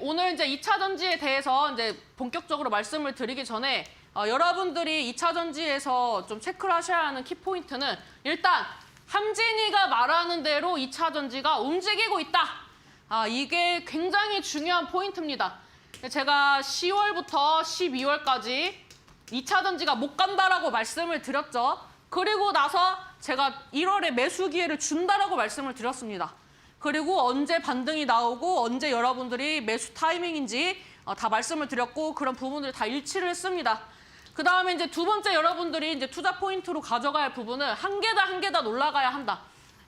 오늘 이제 2차 전지에 대해서 이제 본격적으로 말씀을 드리기 전에 어, 여러분들이 2차 전지에서 좀 체크를 하셔야 하는 키포인트는 일단 함진이가 말하는 대로 2차 전지가 움직이고 있다. 아, 이게 굉장히 중요한 포인트입니다. 제가 10월부터 12월까지 2차 전지가 못 간다라고 말씀을 드렸죠. 그리고 나서 제가 1월에 매수 기회를 준다라고 말씀을 드렸습니다. 그리고 언제 반등이 나오고 언제 여러분들이 매수 타이밍인지 어, 다 말씀을 드렸고 그런 부분들을 다 일치를 했습니다. 그 다음에 이제 두 번째 여러분들이 이제 투자 포인트로 할 부분은 한 계단 한 계단 올라가야 한다.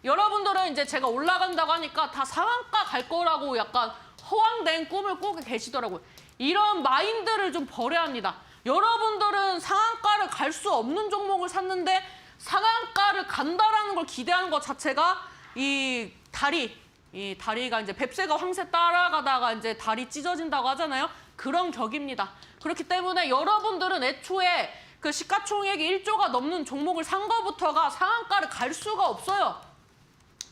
여러분들은 이제 제가 올라간다고 하니까 다 상한가 갈 거라고 약간 허황된 꿈을 꾸고 계시더라고요. 이런 마인드를 좀 버려야 합니다. 여러분들은 상한가를 갈 수 없는 종목을 샀는데 상한가를 간다라는 걸 기대하는 것 자체가 이 다리, 이 다리가 이제 뱁새가 황새 따라가다가 이제 다리 찢어진다고 하잖아요. 그런 격입니다. 그렇기 때문에 여러분들은 애초에 그 시가총액이 1조가 넘는 종목을 산 거부터가 상한가를 갈 수가 없어요.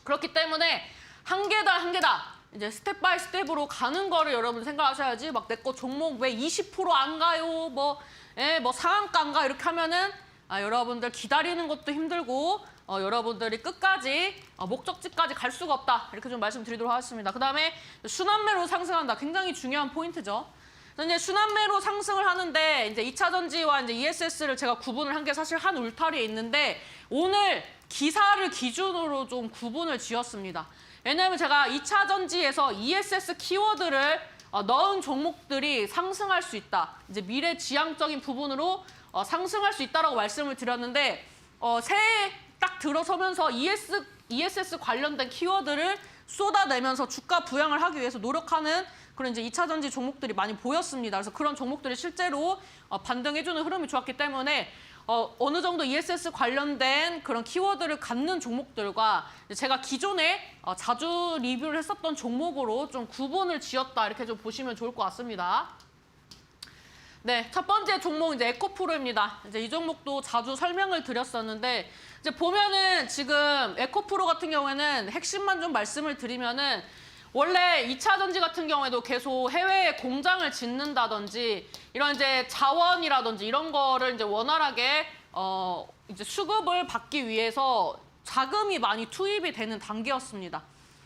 그렇기 때문에 한 계단 한 계단 이제 스텝 바이 스텝으로 가는 거를 여러분 생각하셔야지 막 내 거 종목 왜 20%안 가요 뭐, 예, 뭐 상한가인가 이렇게 하면은 아, 여러분들 기다리는 것도 힘들고 어, 여러분들이 끝까지 어, 목적지까지 갈 수가 없다 이렇게 좀 말씀드리도록 하겠습니다. 그 다음에 순환매로 상승한다 굉장히 중요한 포인트죠. 이제 순환매로 상승을 하는데 이제 2차 전지와 이제 ESS를 제가 구분을 한 게 사실 한 울타리에 있는데 오늘 기사를 기준으로 좀 구분을 지었습니다. 왜냐하면 제가 2차 전지에서 ESS 키워드를 어, 넣은 종목들이 상승할 수 있다. 이제 미래 지향적인 부분으로 어, 상승할 수 있다라고 말씀을 드렸는데 어, 새해 딱 들어서면서 ES, ESS 관련된 키워드를 쏟아내면서 주가 부양을 하기 위해서 노력하는 그런 이제 2차 전지 종목들이 많이 보였습니다. 그래서 그런 종목들이 실제로 어, 반등해주는 흐름이 좋았기 때문에 어, 어느 정도 ESS 관련된 그런 키워드를 갖는 종목들과 제가 기존에 어, 자주 리뷰를 했었던 종목으로 좀 구분을 지었다 이렇게 좀 보시면 좋을 것 같습니다. 네, 첫 번째 종목 이제 에코프로입니다. 이제 이 종목도 자주 설명을 드렸었는데 이제 보면은 지금 에코프로 같은 경우에는 핵심만 좀 말씀을 드리면은 원래 2차 전지 같은 경우에도 계속 해외에 공장을 짓는다든지 이런 이제 자원이라든지 이런 거를 이제 원활하게 어 이제 수급을 받기 위해서 자금이 많이 투입이 되는 단계였습니다.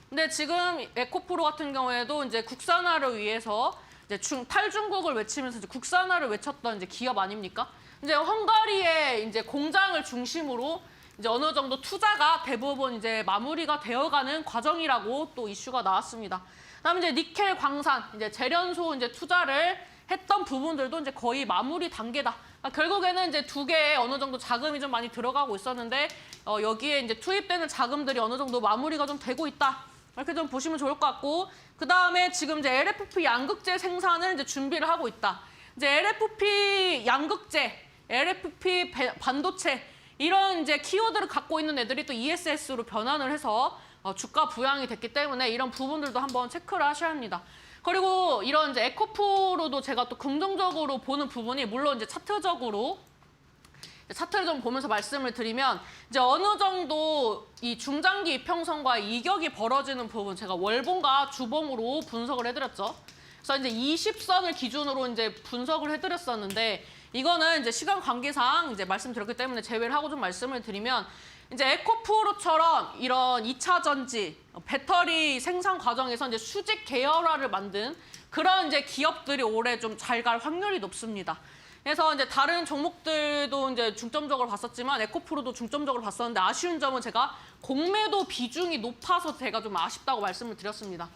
근데 지금 에코프로 같은 경우에도 이제 국산화를 위해서 이제 중, 탈중국을 외치면서 이제 국산화를 외쳤던 이제 기업 아닙니까? 이제 헝가리에 이제 공장을 중심으로 이제 어느 정도 투자가 대부분 이제 마무리가 되어가는 과정이라고 또 이슈가 나왔습니다. 그다음에 이제 니켈 광산 이제 재련소 이제 투자를 했던 부분들도 이제 거의 마무리 단계다. 그러니까 결국에는 이제 두 개의 어느 정도 자금이 좀 많이 들어가고 있었는데 어, 여기에 이제 투입되는 자금들이 어느 정도 마무리가 좀 되고 있다. 이렇게 좀 보시면 좋을 것 같고 그 다음에 지금 이제 LFP 양극재 생산을 이제 준비를 하고 있다. 이제 LFP 양극재, LFP 배- 반도체 이런 이제 키워드를 갖고 있는 애들이 또 ESS로 변환을 해서 어, 주가 부양이 됐기 때문에 이런 부분들도 한번 체크를 하셔야 합니다. 그리고 이런 이제 에코프로도 제가 또 긍정적으로 보는 부분이 물론 이제 차트적으로 차트를 좀 보면서 말씀을 드리면 이제 어느 정도 이 중장기 이평선과 이격이 벌어지는 부분 제가 월봉과 주봉으로 분석을 해드렸죠. 그래서 이제 20선을 기준으로 이제 분석을 해드렸었는데 이거는 이제 시간 관계상 이제 말씀드렸기 때문에 제외를 하고 좀 말씀을 드리면 이제 에코프로처럼 이런 2차 전지 배터리 생산 과정에서 이제 수직 계열화를 만든 그런 이제 기업들이 올해 좀 잘 갈 확률이 높습니다. 그래서 이제 다른 종목들도 이제 중점적으로 봤었지만 에코프로도 중점적으로 봤었는데 아쉬운 점은 제가 공매도 비중이 높아서 제가 좀 아쉽다고 말씀을 드렸습니다.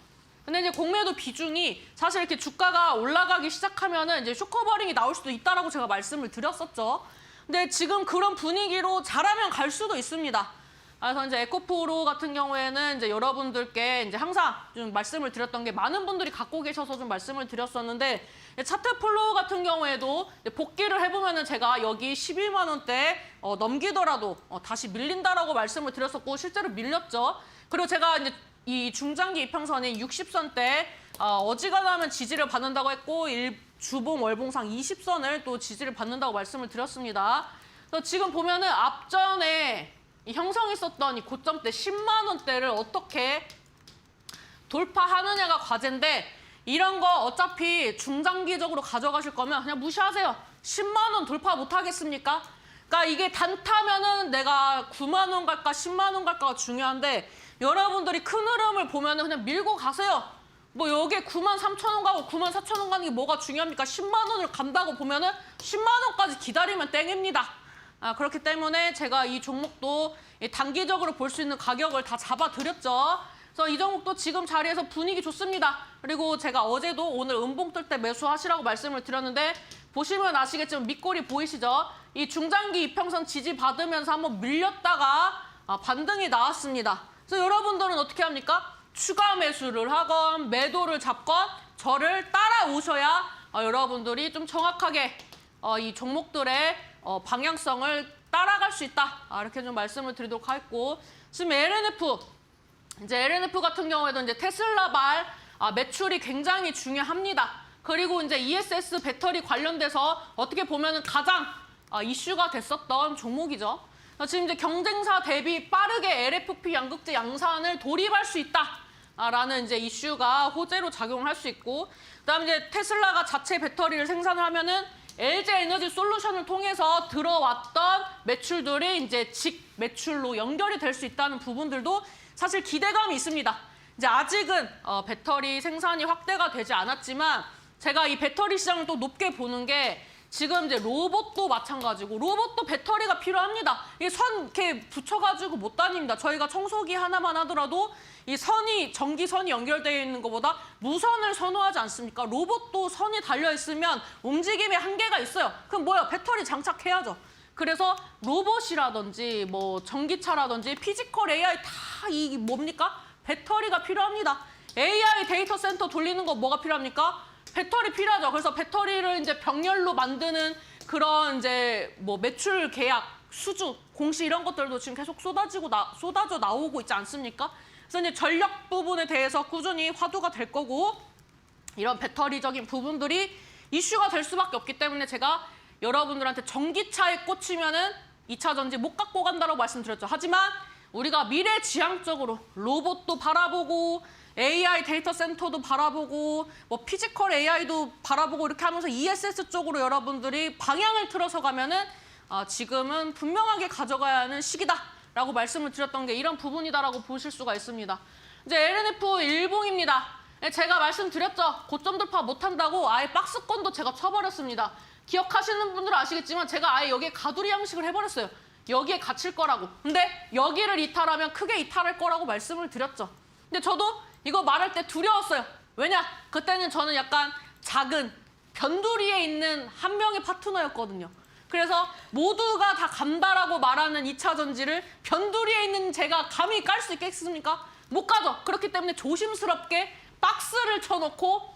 근데 이제 공매도 비중이 사실 이렇게 주가가 올라가기 시작하면은 이제 쇼커버링이 나올 수도 있다라고 제가 말씀을 드렸었죠. 근데 지금 그런 분위기로 잘하면 갈 수도 있습니다. 그래서 이제 에코프로 같은 경우에는 이제 여러분들께 이제 항상 좀 말씀을 드렸던 게 많은 분들이 갖고 계셔서 좀 말씀을 드렸었는데 차트 플로우 같은 경우에도 복귀를 해보면은 제가 여기 11만 원대 어, 넘기더라도 어, 다시 밀린다라고 말씀을 드렸었고 실제로 밀렸죠. 그리고 제가 이제 이 중장기 이평선인 60선대 어, 어지간하면 지지를 받는다고 했고 일, 주봉 월봉상 20선을 또 지지를 받는다고 말씀을 드렸습니다. 그래서 지금 보면은 앞전에 이 형성했었던 이 고점 대 10만 원대를 어떻게 돌파하느냐가 과제인데 이런 거 어차피 중장기적으로 가져가실 거면 그냥 무시하세요. 10만 원 돌파 못 하겠습니까? 그러니까 이게 단타면은 내가 9만 원 갈까 10만 원 갈까가 중요한데 여러분들이 큰 흐름을 보면은 그냥 밀고 가세요. 뭐 여기에 9만 3천 원 가고 9만 4천 원 가는 게 뭐가 중요합니까? 10만 원을 간다고 보면은 10만 원까지 기다리면 땡입니다. 아, 그렇기 때문에 제가 이 종목도 이 단기적으로 볼 수 있는 가격을 다 잡아드렸죠. 그래서 이 종목도 지금 자리에서 분위기 좋습니다. 그리고 제가 어제도 오늘 음봉 뜰 때 매수하시라고 말씀을 드렸는데 보시면 아시겠지만 밑골이 보이시죠? 이 중장기 이평선 지지 받으면서 한번 밀렸다가 아, 반등이 나왔습니다. 그래서 여러분들은 어떻게 합니까? 추가 매수를 하건 매도를 잡건 저를 따라오셔야 어, 여러분들이 좀 정확하게 어, 이 종목들의 어, 방향성을 따라갈 수 있다. 아, 이렇게 좀 말씀을 드리도록 하겠고 지금 LNF 이제 LNF 같은 경우에도 이제 테슬라발 아, 매출이 굉장히 중요합니다. 그리고 이제 ESS 배터리 관련돼서 어떻게 보면은 가장 아, 이슈가 됐었던 종목이죠. 어, 지금 이제 경쟁사 대비 빠르게 LFP 양극재 양산을 돌입할 수 있다. 아, 라는 이제 이슈가 호재로 작용을 할수 있고 그다음에 이제 테슬라가 자체 배터리를 생산을 하면은 LG 에너지 솔루션을 통해서 들어왔던 매출들이 이제 직 매출로 연결이 될 수 있다는 부분들도 사실 기대감이 있습니다. 이제 아직은 어, 배터리 생산이 확대가 되지 않았지만 제가 이 배터리 시장을 또 높게 보는 게 지금 이제 로봇도 마찬가지고 로봇도 배터리가 필요합니다. 이게 선 이렇게 붙여가지고 못 다닙니다. 저희가 청소기 하나만 하더라도 이 선이 전기선이 연결되어 있는 것보다 무선을 선호하지 않습니까? 로봇도 선이 달려 있으면 움직임에 한계가 있어요. 그럼 뭐야? 배터리 장착해야죠. 그래서 로봇이라든지 뭐 전기차라든지 피지컬 AI 다 이 뭡니까? 배터리가 필요합니다. AI 데이터 센터 돌리는 거 뭐가 필요합니까? 배터리 필요하죠. 그래서 배터리를 이제 병렬로 만드는 그런 이제 뭐 매출 계약, 수주, 공시 이런 것들도 지금 계속 쏟아지고 나, 쏟아져 나오고 있지 않습니까? 그래서 이제 전력 부분에 대해서 꾸준히 화두가 될 거고 이런 배터리적인 부분들이 이슈가 될 수밖에 없기 때문에 제가 여러분들한테 전기차에 꽂히면은 2차 전지 못 갖고 간다고 말씀드렸죠. 하지만 우리가 미래 지향적으로 로봇도 바라보고 AI 데이터 센터도 바라보고 뭐 피지컬 AI도 바라보고 이렇게 하면서 ESS 쪽으로 여러분들이 방향을 틀어서 가면은 아, 지금은 분명하게 가져가야 하는 시기다라고 말씀을 드렸던 게 이런 부분이다라고 보실 수가 있습니다. 이제 LNF 일봉입니다. 예, 제가 말씀드렸죠. 고점 돌파 못한다고 아예 박스권도 제가 쳐버렸습니다. 기억하시는 분들은 아시겠지만 제가 아예 여기에 가두리 양식을 해버렸어요. 여기에 갇힐 거라고. 근데 여기를 이탈하면 크게 이탈할 거라고 말씀을 드렸죠. 근데 저도 이거 말할 때 두려웠어요. 왜냐? 그때는 저는 약간 작은 변두리에 있는 한 명의 파트너였거든요. 그래서 모두가 다 간다라고 말하는 2차 전지를 변두리에 있는 제가 감히 깔 수 있겠습니까? 못 가죠. 그렇기 때문에 조심스럽게 박스를 쳐놓고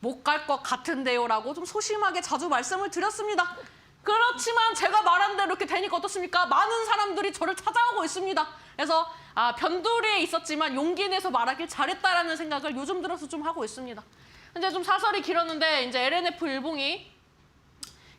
못 갈 것 같은데요라고 좀 소심하게 자주 말씀을 드렸습니다. 그렇지만 제가 말한 대로 이렇게 되니까 어떻습니까? 많은 사람들이 저를 찾아오고 있습니다. 그래서 아, 변두리에 있었지만 용기 내서 말하길 잘했다라는 생각을 요즘 들어서 좀 하고 있습니다. 근데 좀 사설이 길었는데 이제 LNF 일봉이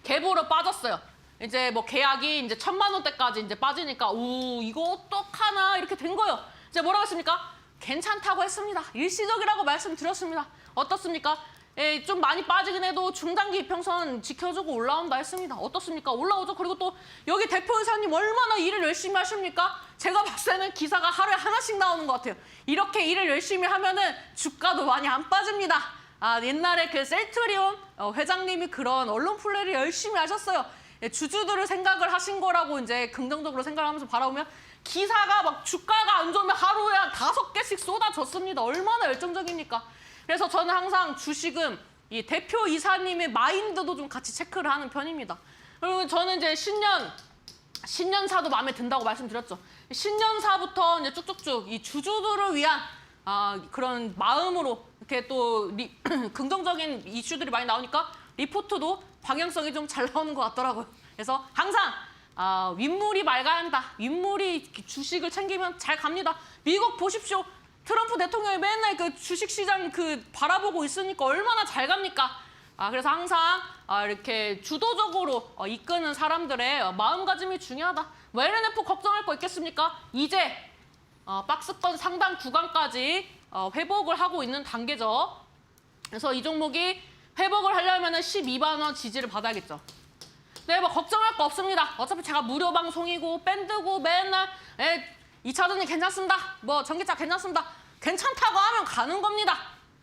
갭으로 빠졌어요. 이제 뭐 계약이 이제 천만 원대까지 이제 빠지니까 우 이거 어떡하나 이렇게 된 거예요. 이제 뭐라고 했습니까? 괜찮다고 했습니다. 일시적이라고 말씀드렸습니다. 어떻습니까? 예, 좀 많이 빠지긴 해도 중단기 이평선 지켜주고 올라온다 했습니다. 어떻습니까? 올라오죠. 그리고 또 여기 대표이사님 얼마나 일을 열심히 하십니까? 제가 봤을 때는 기사가 하루에 하나씩 나오는 것 같아요. 이렇게 일을 열심히 하면은 주가도 많이 안 빠집니다. 아, 옛날에 그 셀트리온 어, 회장님이 그런 언론 플레이를 열심히 하셨어요. 예, 주주들을 생각을 하신 거라고 이제 긍정적으로 생각하면서 바라보면 기사가 막 주가가 안 좋으면 하루에 한 다섯 개씩 쏟아졌습니다. 얼마나 열정적입니까? 그래서 저는 항상 주식은 이 대표 이사님의 마인드도 좀 같이 체크를 하는 편입니다. 그리고 저는 이제 신년 신년사도 마음에 든다고 말씀드렸죠. 신년사부터 이제 쭉쭉쭉 이 주주들을 위한 아, 그런 마음으로 이렇게 또 리, 긍정적인 이슈들이 많이 나오니까 리포트도 방향성이 좀 잘 나오는 것 같더라고요. 그래서 항상 아, 윗물이 맑아야 한다. 윗물이 주식을 챙기면 잘 갑니다. 미국 보십시오. 트럼프 대통령이 맨날 그 주식시장 그 바라보고 있으니까 얼마나 잘 갑니까? 아, 그래서 항상 아, 이렇게 주도적으로 어, 이끄는 사람들의 어, 마음가짐이 중요하다. 뭐 LNF 걱정할 거 있겠습니까? 이제 어, 박스권 상당 구간까지 어, 회복을 하고 있는 단계죠. 그래서 이 종목이 회복을 하려면 12만 원 지지를 받아야겠죠. 네, 뭐 걱정할 거 없습니다. 어차피 제가 무료 방송이고 밴드고 맨날 에, 2차전이 괜찮습니다. 뭐 전기차 괜찮습니다. 괜찮다고 하면 가는 겁니다.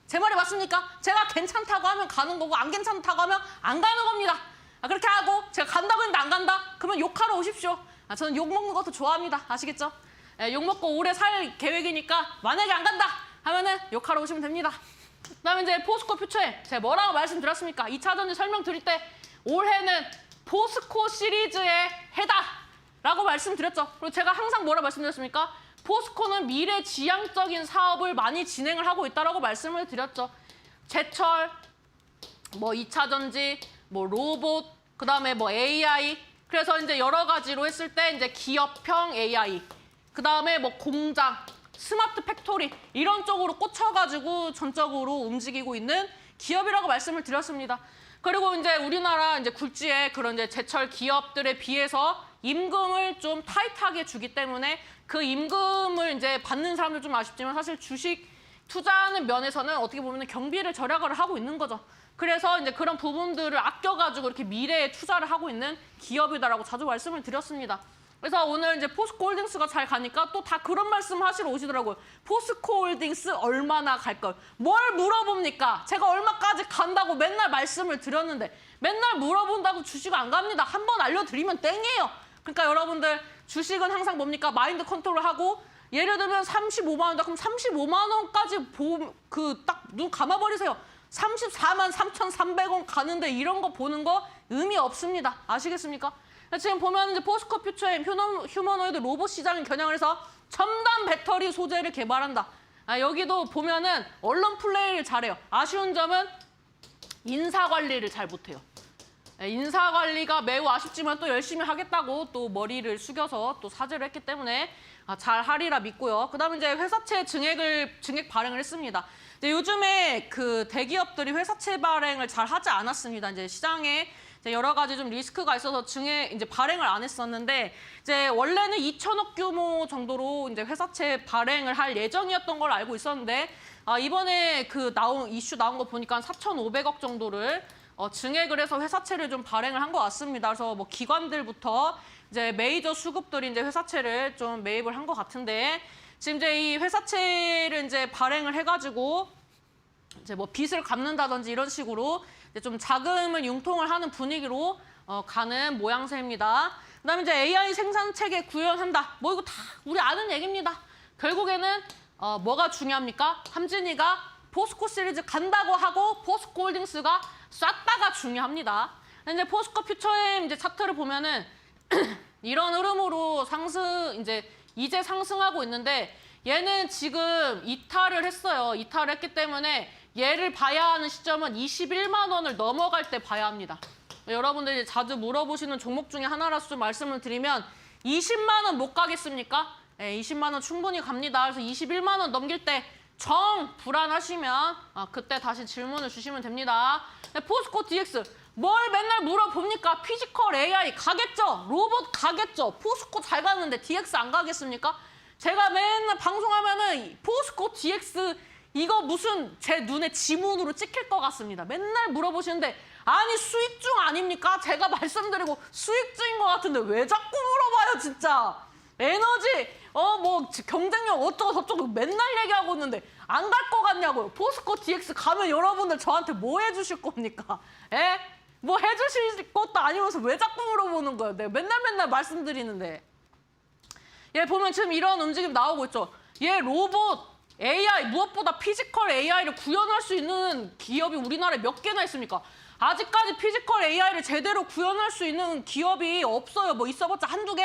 제 말이 맞습니까? 제가 괜찮다고 하면 가는 거고 안 괜찮다고 하면 안 가는 겁니다. 아, 그렇게 하고 제가 간다고 했는데 안 간다? 그러면 욕하러 오십시오. 아, 저는 욕 먹는 것도 좋아합니다. 아시겠죠? 예, 욕 먹고 오래 살 계획이니까 만약에 안 간다 하면은 욕하러 오시면 됩니다. 그다음에 이제 포스코 퓨처에 제가 뭐라고 말씀드렸습니까? 2차전지 설명 드릴 때 올해는 포스코 시리즈의 해다 라고 말씀드렸죠. 그리고 제가 항상 뭐라 말씀드렸습니까? 포스코는 미래 지향적인 사업을 많이 진행을 하고 있다라고 말씀을 드렸죠. 제철, 뭐 2차 전지, 뭐 로봇, 그다음에 뭐 AI. 그래서 이제 여러 가지로 했을 때 이제 기업형 AI. 그다음에 뭐 공장, 스마트 팩토리 이런 쪽으로 꽂혀 가지고 전적으로 움직이고 있는 기업이라고 말씀을 드렸습니다. 그리고 이제 우리나라 이제 굴지의 그런 이제 제철 기업들에 비해서 임금을 좀 타이트하게 주기 때문에 그 임금을 이제 받는 사람들 좀 아쉽지만 사실 주식 투자하는 면에서는 어떻게 보면 경비를 절약을 하고 있는 거죠. 그래서 이제 그런 부분들을 아껴가지고 이렇게 미래에 투자를 하고 있는 기업이다라고 자주 말씀을 드렸습니다. 그래서 오늘 이제 포스코 홀딩스가 잘 가니까 또 다 그런 말씀 하시러 오시더라고요. 포스코 홀딩스 얼마나 갈 걸? 뭘 물어봅니까? 제가 얼마까지 간다고 맨날 말씀을 드렸는데 맨날 물어본다고 주식 안 갑니다. 한 번 알려드리면 땡이에요. 그러니까 여러분들 주식은 항상 뭡니까? 마인드 컨트롤 하고 예를 들면 35만 원이다. 그럼 35만 원까지 그 딱 눈 감아버리세요. 34만 3,300원 가는데 이런 거 보는 거 의미 없습니다. 아시겠습니까? 지금 보면 이제 포스코 퓨처엠 휴머노이드 로봇 시장을 겨냥을 해서 첨단 배터리 소재를 개발한다. 아, 여기도 보면은 언론 플레이를 잘해요. 아쉬운 점은 인사 관리를 잘 못해요. 예, 인사 관리가 매우 아쉽지만 또 열심히 하겠다고 또 머리를 숙여서 또 사죄를 했기 때문에 아, 잘 하리라 믿고요. 그다음에 이제 회사채 증액을 증액 발행을 했습니다. 이제 요즘에 그 대기업들이 회사채 발행을 잘 하지 않았습니다. 이제 시장에 이제 여러 가지 좀 리스크가 있어서 증액 이제 발행을 안 했었는데 이제 원래는 2천억 규모 정도로 이제 회사채 발행을 할 예정이었던 걸 알고 있었는데 아, 이번에 그 나온 이슈 나온 거 보니까 4,500억 정도를 어, 증액을 해서 회사채를 좀 발행을 한 것 같습니다. 그래서 뭐 기관들부터 이제 메이저 수급들이 이제 회사채를 좀 매입을 한 것 같은데 지금 이제 이 회사채를 이제 발행을 해가지고 이제 뭐 빚을 갚는다든지 이런 식으로 이제 좀 자금을 융통을 하는 분위기로 어, 가는 모양새입니다. 그다음에 이제 AI 생산 체계 구현한다. 뭐 이거 다 우리 아는 얘기입니다. 결국에는 어, 뭐가 중요합니까? 함진이가 포스코 시리즈 간다고 하고 포스코 홀딩스가 쐈다가 중요합니다. 이제 포스코 퓨처엠 이제 차트를 보면은 이런 흐름으로 상승 이제 이제 상승하고 있는데 얘는 지금 이탈을 했어요. 이탈을 했기 때문에 얘를 봐야 하는 시점은 21만 원을 넘어갈 때 봐야 합니다. 여러분들이 자주 물어보시는 종목 중에 하나라서 좀 말씀을 드리면 20만 원 못 가겠습니까? 네, 20만 원 충분히 갑니다. 그래서 21만 원 넘길 때 정 불안하시면 아, 그때 다시 질문을 주시면 됩니다. 네, 포스코 DX 뭘 맨날 물어봅니까? 피지컬 AI 가겠죠? 로봇 가겠죠? 포스코 잘 가는데 DX 안 가겠습니까? 제가 맨날 방송하면은 포스코 DX 이거 무슨 제 눈에 지문으로 찍힐 것 같습니다. 맨날 물어보시는데 아니 수익 중 아닙니까? 제가 말씀드리고 수익 중인 것 같은데 왜 자꾸 물어봐요 진짜. 에너지 어 뭐 경쟁력 어쩌고 저쩌고 맨날 얘기하고 있는데 안갈것 같냐고요. 포스코 DX 가면 여러분들 저한테 뭐 해주실 겁니까? 에? 뭐 해주실 것도 아니면서 왜 자꾸 물어보는 거예요? 내가 맨날 맨날 말씀드리는데. 얘 보면 지금 이런 움직임 나오고 있죠. 얘 로봇, AI, 무엇보다 피지컬 AI를 구현할 수 있는 기업이 우리나라에 몇 개나 있습니까? 아직까지 피지컬 AI를 제대로 구현할 수 있는 기업이 없어요. 뭐 있어봤자 한두 개?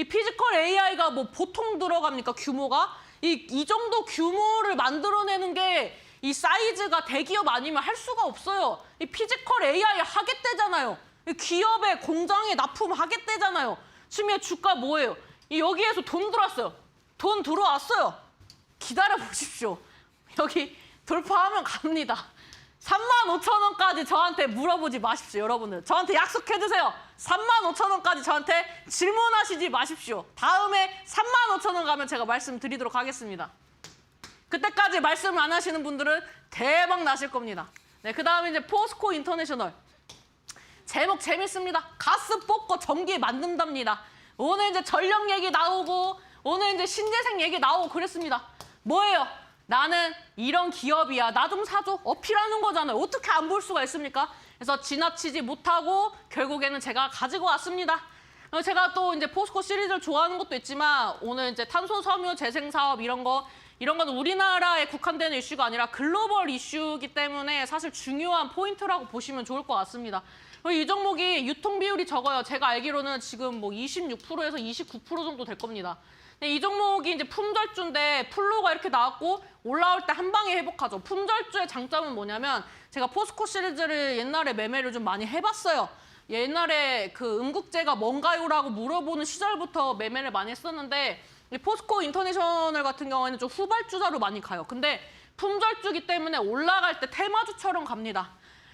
이 피지컬 AI가 뭐 보통 들어갑니까? 규모가? 이, 이 정도 규모를 만들어내는 게 이 사이즈가 대기업 아니면 할 수가 없어요. 이 피지컬 AI 하겠대잖아요. 이 기업에 공장에 납품하겠대잖아요. 지금 얘 주가 뭐예요? 이 여기에서 돈 들어왔어요. 돈 들어왔어요. 기다려 보십시오. 여기 돌파하면 갑니다. 3만 5천 원까지 저한테 물어보지 마십시오, 여러분들. 저한테 약속해 주세요. 3만 5천 원까지 저한테 질문하시지 마십시오. 다음에 3만 5천 원 가면 제가 말씀드리도록 하겠습니다. 그때까지 말씀을 안 하시는 분들은 대박 나실 겁니다. 네, 그 다음에 이제 포스코 인터내셔널. 제목 재밌습니다. 가스 뽑고 전기 만든답니다. 오늘 이제 전력 얘기 나오고 오늘 이제 신재생 얘기 나오고 그랬습니다. 뭐예요? 나는 이런 기업이야. 나 좀 사줘. 어필하는 거잖아요. 어떻게 안 볼 수가 있습니까? 그래서 지나치지 못하고 결국에는 제가 가지고 왔습니다. 어, 제가 또 이제 포스코 시리즈를 좋아하는 것도 있지만 오늘 이제 탄소 섬유 재생 사업 이런 거 이런 건 우리나라에 국한되는 이슈가 아니라 글로벌 이슈이기 때문에 사실 중요한 포인트라고 보시면 좋을 것 같습니다. 어, 이 종목이 유통 비율이 적어요. 제가 알기로는 지금 뭐 26%에서 29% 정도 될 겁니다. 이 종목이 이제 품절주인데 플로가 이렇게 나왔고 올라올 때 한 방에 회복하죠. 품절주의 장점은 뭐냐면 제가 포스코 시리즈를 옛날에 매매를 좀 많이 해봤어요. 옛날에 그 음국제가 뭔가요라고 물어보는 시절부터 매매를 많이 했었는데 이 포스코 인터내셔널 같은 경우에는 좀 후발주자로 많이 가요. 근데 품절주기 때문에 올라갈 때 테마주처럼 갑니다.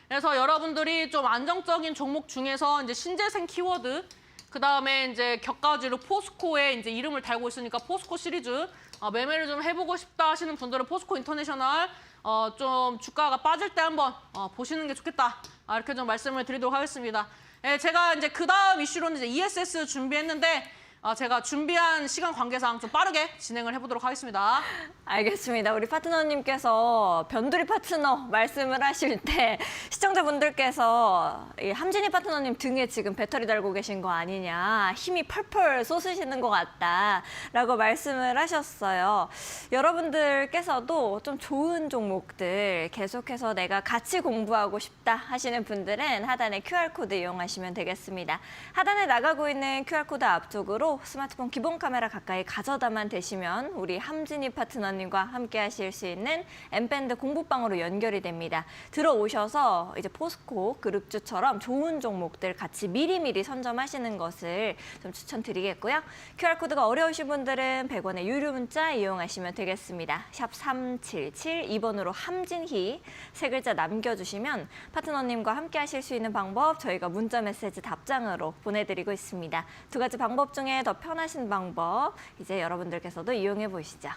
그래서 여러분들이 좀 안정적인 종목 중에서 이제 신재생 키워드 그 다음에 이제 격가지로 포스코에 이제 이름을 달고 있으니까 포스코 시리즈 어, 매매를 좀 해보고 싶다 하시는 분들은 포스코 인터내셔널 어, 좀 주가가 빠질 때 한번 어, 보시는 게 좋겠다 아, 이렇게 좀 말씀을 드리도록 하겠습니다. 예, 제가 이제 그 다음 이슈로는 이제 ESS 준비했는데 어, 제가 준비한 시간 관계상 좀 빠르게 진행을 해보도록 하겠습니다. 알겠습니다. 우리 파트너님께서 변두리 파트너 말씀을 하실 때 시청자분들께서 이 함진이 파트너님 등에 지금 배터리 달고 계신 거 아니냐 힘이 펄펄 솟으시는 것 같다라고 말씀을 하셨어요. 여러분들께서도 좀 좋은 종목들 계속해서 내가 같이 공부하고 싶다 하시는 분들은 하단에 QR코드 이용하시면 되겠습니다. 하단에 나가고 있는 QR코드 앞쪽으로 스마트폰 기본 카메라 가까이 가져다만 대시면 우리 함진이 파트너님과 함께 하실 수 있는 엠밴드 공부방으로 연결이 됩니다. 들어오셔서 이제 포스코 그룹주처럼 좋은 종목들 같이 미리미리 선점하시는 것을 좀 추천드리겠고요. QR코드가 어려우신 분들은 100원의 유료 문자 이용하시면 되겠습니다. 샵 377, 2번으로 함진희 세 글자 남겨주시면 파트너님과 함께 하실 수 있는 방법 저희가 문자 메시지 답장으로 보내드리고 있습니다. 두 가지 방법 중에 더 편하신 방법 이제 여러분들께서도 이용해 보시죠.